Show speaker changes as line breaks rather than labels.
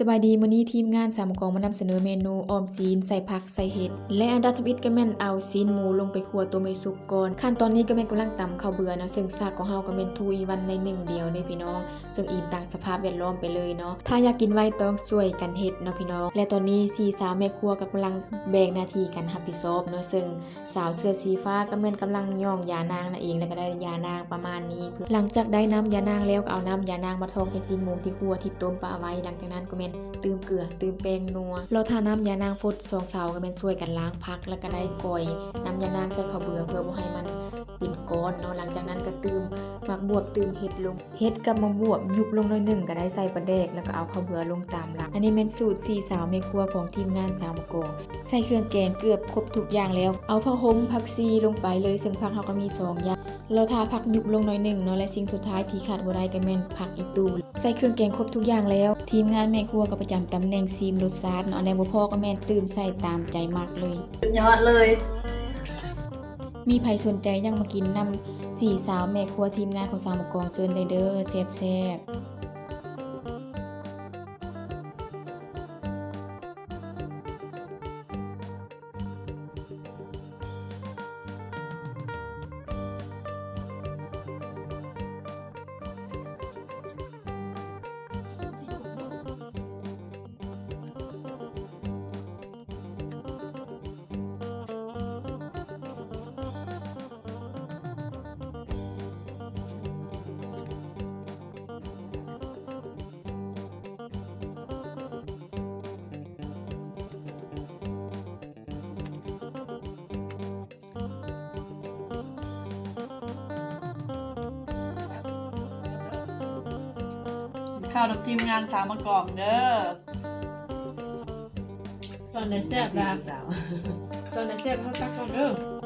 สบายดีมื้อนี้ทีมงานสามกองมานำเสนอเมนูออมซีนใส่ผักใส่เห็ด และอันดับทวิตก็แม่นเอาซีนหมูลงไปคั่วตัวไม่สุกก่อนขั้นตอนนี้ก็แม่นกำลังตำข้าวเบื่อเนาะซึ่งซากของเฮาก็แม่นทุยวันในหนึ่งเดียวเด้พี่น้อง ซึ่งอิงต่างสภาพแวดล้อมไปเลยเนาะถ้าอยากกินไวต้องช่วยกันเฮ็ดเนาะพี่น้อง และตอนนี้สี่สาวแม่ครัวก็กำลังแบ่งหน้าที่กันรับผิดชอบเนาะซึ่งสาวเสื้อสีฟ้าก็แม่นกำลังย่องยานางนั่นเองแล้วก็ได้ยานางประมาณนี้ หลังจากได้น้ำยานางแล้วก็เอาน้ำยานางมาทองใส่ซีนหมูที่คั่วที่ต้มปลาไว้หลังจากนั้นก็แม่นตืมเกลือตืมแป้งนัวเราทาน้ำยานางฟดสองเสาก็เป็นช่วยกันล้างพักแล้วก็ได้ก่อยน้ำยานางใส่ข้าวเบื่อเพื่อบ่ให้มัน เป็นก้อนเนาะหลังจากนั้นก็ตืมหมักบวบตืมเห็ดลงเห็ดกับมะบวบยุบลงหน่อยหนึ่งก็ได้ใส่ปลาแดกแล้วก็เอาข้าวเบื่อลงตามหลังอันนี้เป็นสูตรสี่สาวแม่ครัวของทีมงานสาวมะกอกใส่เครื่องแกงเกือบครบทุกอย่างแล้ว เอาผักหอมผักซีลงไปเลยซึ่งผักเราก็มีสองอย่างเราทาผักยุบลงหน่อยหนึ่งเนาะและสิ่งสุดท้ายที่ขาดบ่ได้ก็แม่นผักอีตูใส่เครื่องแกงครบทุกอย่างแล้ว ทีมงานแม่ครัวก็ประจำตำแหน่งซีมรสชาติเนาะในบ่พอก็แม่นตื่มใส่ตามใจมักเลย
ยอดเลย
มีใครสนใจยังมากินนำสี่สาวแม่ครัวทีมงานของสาวมกองเซินได้เด้อแซ่บๆ
ข้าวกับทีมงานสามมะกอกเด้อตอนไหนแซ่บละ
สาว
ตอนไหนแซ่บเขาตักก่อนเด้อ